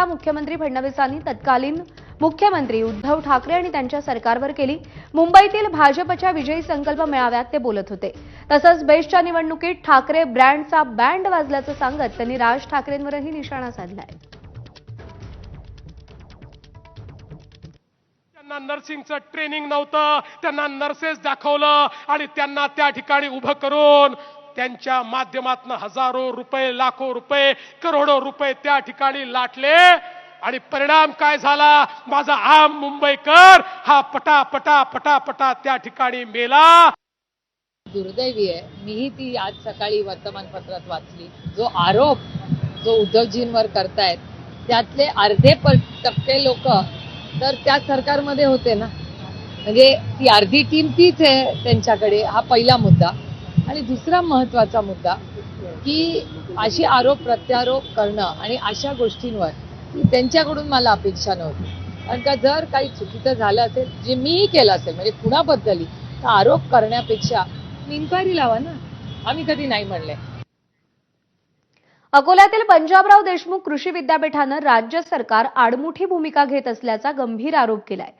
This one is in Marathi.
टीका मुख्यमंत्री फडणवीसांनी तत्कालीन मुख्यमंत्री उद्धव ठाकरे आणि त्यांच्या सरकारवर केली. मुंबईतील भाजपच्या विजयी संकल्प मेळाव्यात ते बोलत होते. तसंच बेस्टच्या निवडणुकीत ठाकरे ब्रँडचा बँड वाजल्याचं सांगत त्यांनी राज ठाकरेंवरही निशाणा साधलाय. त्यांना नर्सिंगचं ट्रेनिंग नव्हतं. त्यांना नर्सेस दाखवलं आणि त्यांना त्या ठिकाणी उभं करून त्यांच्या माध्यमातून हजारो रुपये लाखो रुपये करोडो रुपये त्या ठिकाणी लाटले. आणि परिणाम काय झाला? माझा आम मुंबईकर हा पटा पटा पटा पटा त्या ठिकाणी मेला. दुर्दैवी आहे. मीही ती आज सकाळी वर्तमानपत्रात वाचली. जो आरोप जो उद्धवजींवर करतायत त्यातले अर्धे प- टक्के लोक तर त्या सरकारमध्ये होते ना. म्हणजे ती अर्धी टीम तीच आहे त्यांच्याकडे. हा पहिला मुद्दा. आणि दुसरा महत्त्वाचा मुद्दा की अशी आरोप प्रत्यारोप करणं आणि अशा गोष्टींवर त्यांच्याकडून मला अपेक्षा नव्हती. कारण का जर काही चुकीचं झालं असेल जे मीही केलं असेल म्हणजे कुणाबद्दलही तर आरोप करण्यापेक्षा इन्क्वायरी लावा ना. आम्ही कधी नाही म्हणले. अकोल्यातील पंजाबराव देशमुख कृषी विद्यापीठानं राज्य सरकार आडमुठी भूमिका घेत असल्याचा गंभीर आरोप केलाय.